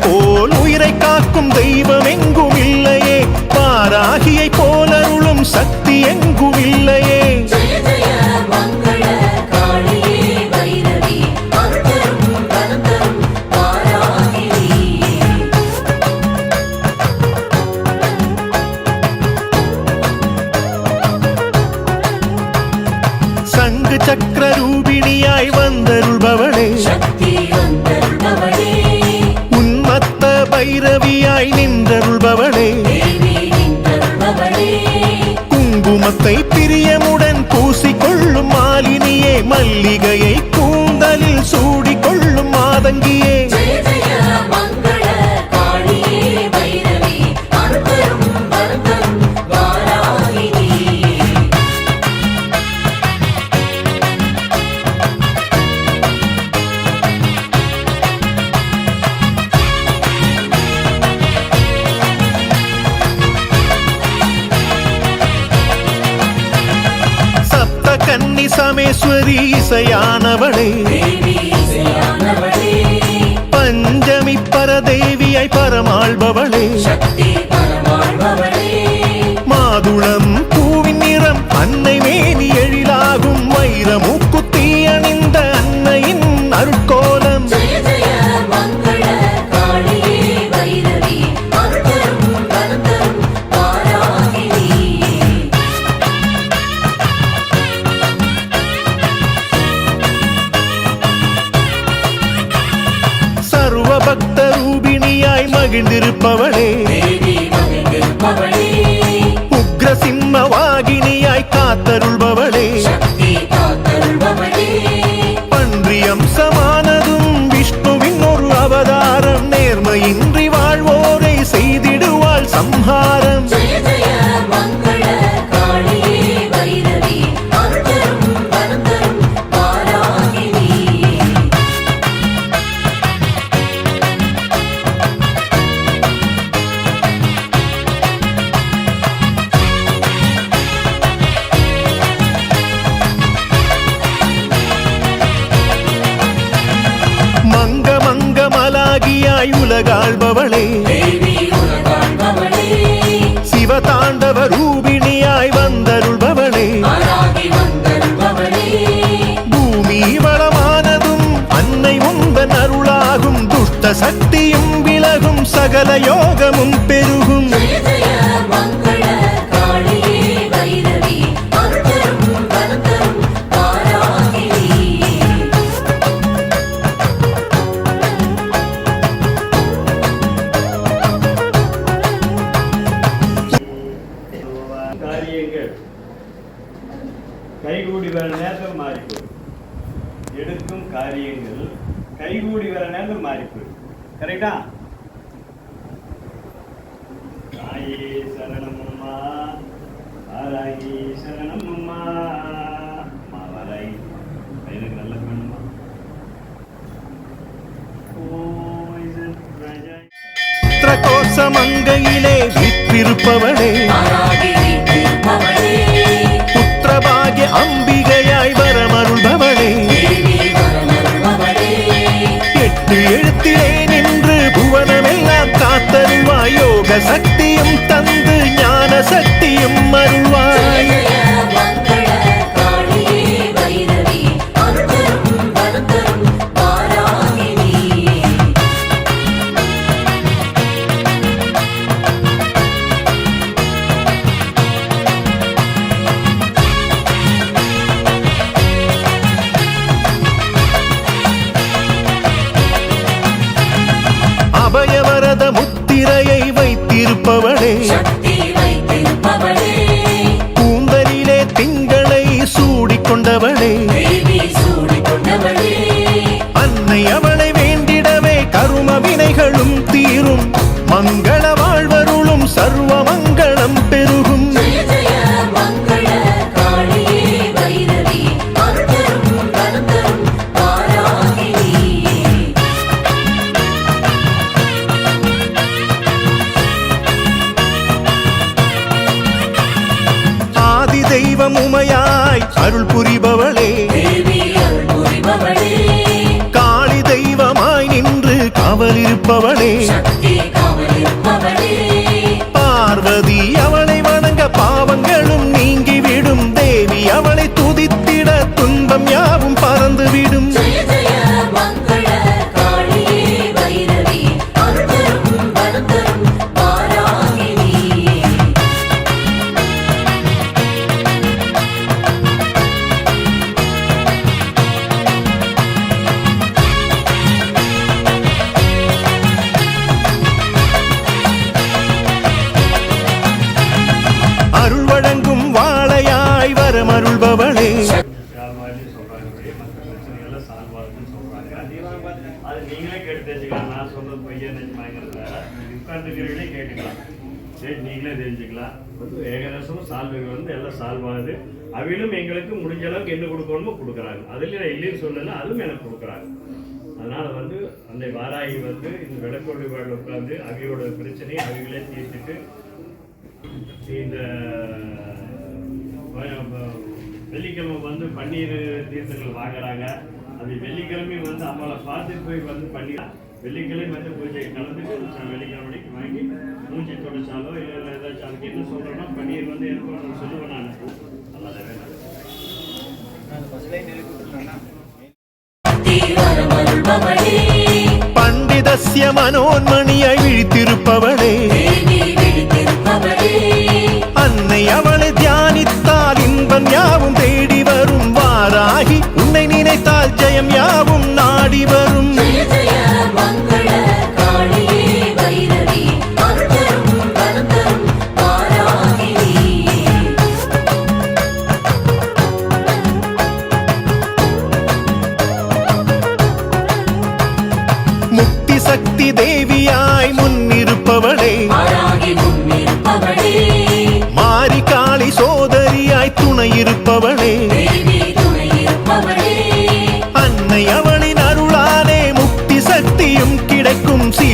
போல் உயிரை காக்கும் தெய்வம் எங்கும் இல்லையே. பாராகியை போல் அருளும் சக்தி எங்கும் இல்லை பைரவியாய் நின்றருள்பவளே. குங்குமத்தை பிரியமுடன் பூசிக்கொள்ளும் மாலினியே மல்லிகையே. இசையானவளே. பஞ்சமி பரதேவியாய் பரமாள்பவளே மாதுளம் பூவின் நிறம் அன்னை மேனி எழிலாகும் வைரமுக்குத்தி தாய் உலகாள்பவளே சிவதாண்டவ ரூபிணியாய் வந்தருள்பவளே. பூமி வளமானதும் அன்னை உந்தன் அருளாகும் துஷ்ட சக்தியும் விலகும் சகல யோகமும் கோச மங்கையிலே வீற்றிருப்பவளே. ஆராகி வீற்றிருப்பவளே. புத்திரபாகிய அம்பிகை தெய்வம் உமையாய் அருள் புரிபவளே. காளி தெய்வமாய் நின்று காவலிருப்பவளே. பார்வதி அவளை உட்காந்துக்கிறவங்களே கேட்டுக்கலாம். சரி நீங்களே தெரிஞ்சுக்கலாம். வந்து ஏகதேசமும் சால்வுகள் வந்து எல்லாம் சால்வ் ஆகுது. அவையிலும் எங்களுக்கு முடிஞ்ச அளவுக்கு என்ன கொடுக்கணுமோ கொடுக்குறாங்க. அதுலேயும் நான் இல்லைன்னு சொல்லலை அதுவும் எனக்கு கொடுக்குறாங்க. அதனால் வந்து அந்த வாராகி வந்து இந்த விளக்கோடு உட்காந்து அவையோட பிரச்சனையை அவைகளே தீர்த்துட்டு இந்த வெள்ளிக்கிழமை வந்து பன்னீர் தீர்த்தங்கள் வாங்குறாங்க. அது வெள்ளிக்கிழமை வந்து அம்மாவை பார்த்துட்டு போய் வந்து பண்ணி வெள்ளிக்கிழமை வந்து பூஜை கலந்துட்டு வெள்ளிக்கிழமை வாங்கி மூஞ்சி தொடச்சாலோ இல்லை இல்லை ஏதாச்சும் அதுக்கு என்ன சொல்கிறோன்னா பன்னீர் வந்து எனக்கு ஒன்று சொல்லுவேன் நான் நல்லாவே சக்தி வரமருள்பவளே பண்டிதஸ்ய மனோன்மணியாய் விழித்திருப்பவளே தேவி விழித்திருப்பவளே அன்னை அவளை தியானித்தால் இன்பம் யாவும் தேடி வரும் வாராகி உன்னை நினைத்தால் ஜெயம் யாவும் நாடி வரும்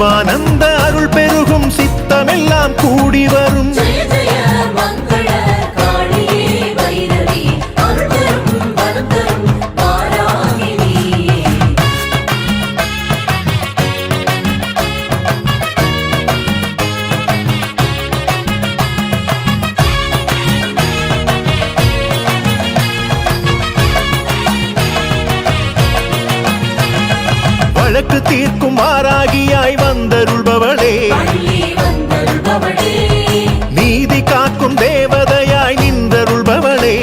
జీవానంద வழக்கு தீர்க்கும் வாராகியாய் வந்தருள்பவளே. நீதி காக்கும் தேவதையாய் நின்றருள்பவளே.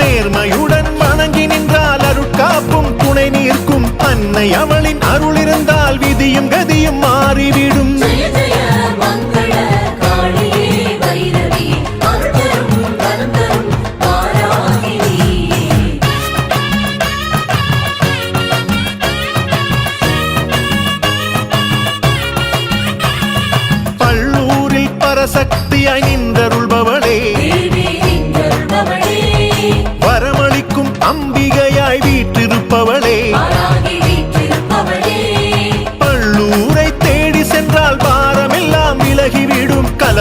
நேர்மையுடன் வணங்கி நின்றால் அருட்காப்பும் துணை நிற்கும் அன்னை அவளின் அருள் இருந்தால் விதியும் கதியும் மாறிவிடும்.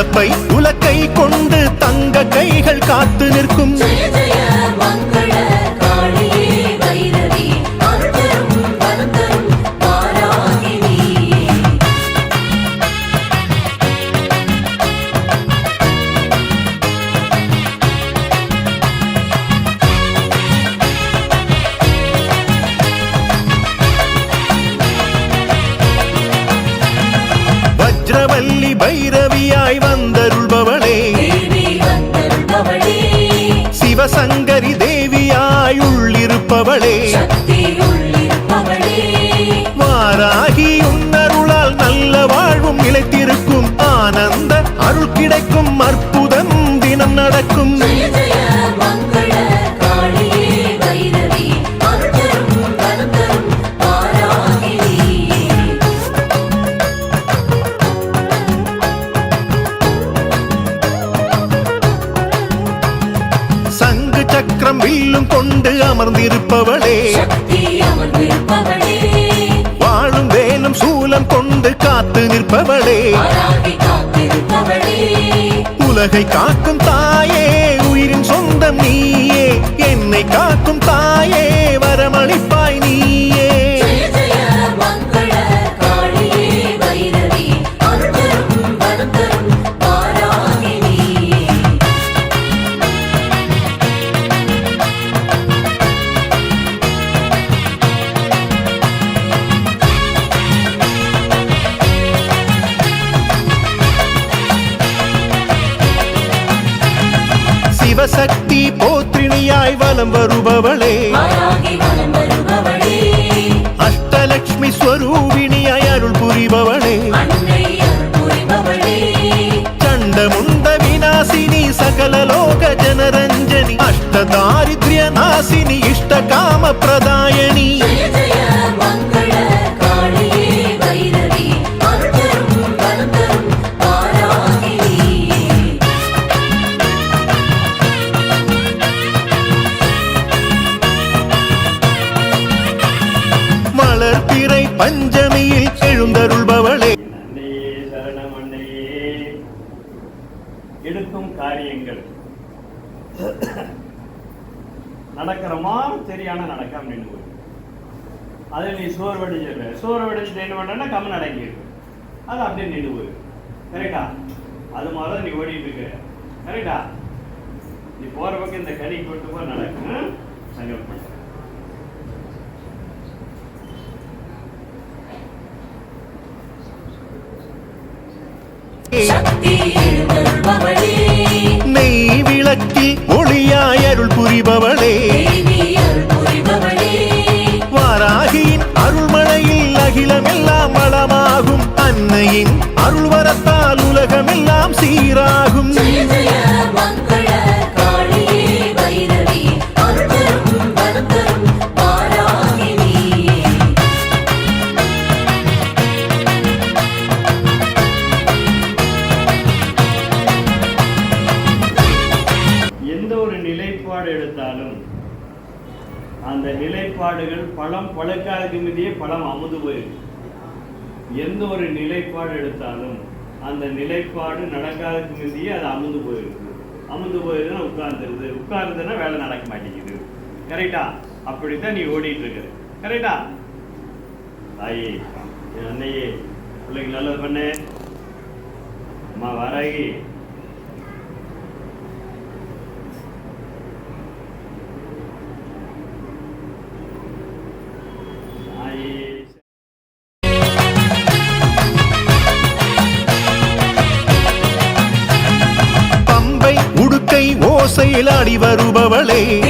சிறப்பை உலக்கை கொண்டு தங்க கைகள் காத்து நிற்கும். சிவசங்கரி தேவியாய் உள்ளிருப்பவளே சக்கரம் வில்லும் கொண்டு அமர்ந்திருப்பவளே. வாழும் வேலும் சூலம் கொண்டு காத்து நிற்பவளே. உலகை காக்கும் தாயே உயிரின் சொந்தம் நீயே. என்னை காக்கும் தாயே வரமளிப்பாய் வலம் வருபவளே அஷ்டலட்சுமி ஸ்வரூபிணியாய் அருள் புரிபவளே சண்டமுண்ட விநாசினி சகல லோக ஜனரஞ்சனி அஷ்ட தாரித்ய நாசினி இஷ்ட காம பிரதாயணி அன்னையே எடுக்கும் காரியங்கள். நடக்கிறோமா தெரியாம நடக்காம நின்று போய். அதை நீ சோறு சோர்வடைஞ்சிட்டு சோறு என்ன பண்ணா கம்மன் அடங்கிடு அது அப்படியே நின்று போய். கரெக்டா? அது மாதிரி தான் நீ ஓடிட்டு இருக்க. கரெக்டா? நீ போற பக்கம் இந்த கனி போட்டு போய் நடக்கும் சங்கல்பம் பண்ணு. சக்தி எழுந்தருள்பவளே நெய் விளக்கில் ஒளியாய் அருள் புரிபவளே. வாராகியின் அருள்மழையில் அகிலம் எல்லாம் வளமாகும் அன்னையின் அருள் வரத்தால் உலகமெல்லாம் சீராகும். நிலைப்பாடுகள் பழம் பழுக்காதுக்கு மீதியே பழம் அமுது போயிருக்கு எந்த ஒரு நிலைப்பாடு எடுத்தாலும் அந்த நிலைப்பாடு நடக்காததுக்கு மீதியே அது அமுது போயிருக்கு அமுது போயிருதுன்னா உட்கார்ந்துருது. உட்கார்ந்துன்னா வேலை நடக்க மாட்டேங்குது. கரெக்டா அப்படித்தான் நீ ஓடிட்டு இருக்க கரெக்டா தாயே என் அன்னையே பிள்ளைங்க நல்லது பண்ணு. அம்மா வராகி. அடி வருபவளே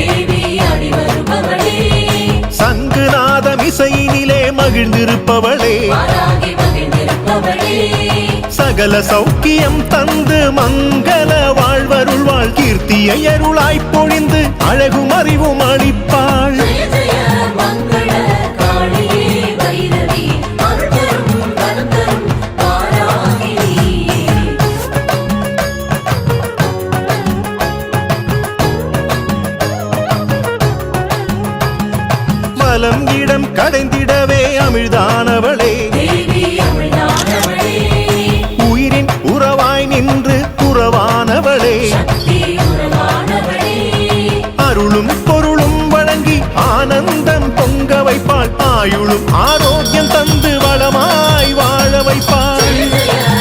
சங்குநாதம் இசையினிலே மகிழ்ந்திருப்பவளே. சகல சௌக்கியம் தந்து மங்கள வாழ்வருள்வாள் கீர்த்தியை அருளாய்ப் பொழிந்து அழகும் அறிவும் அளிப்பாள். வலம் இடம் கடைந்திடவே அமிழ்தானவளே. உயிரின் உறவாய் நின்று உறவானவளே. அருளும் பொருளும் வழங்கி ஆனந்தம் பொங்க வைப்பாள். ஆயுளும் ஆரோக்கியம் தந்து வளமாய் வாழ வைப்பாள்.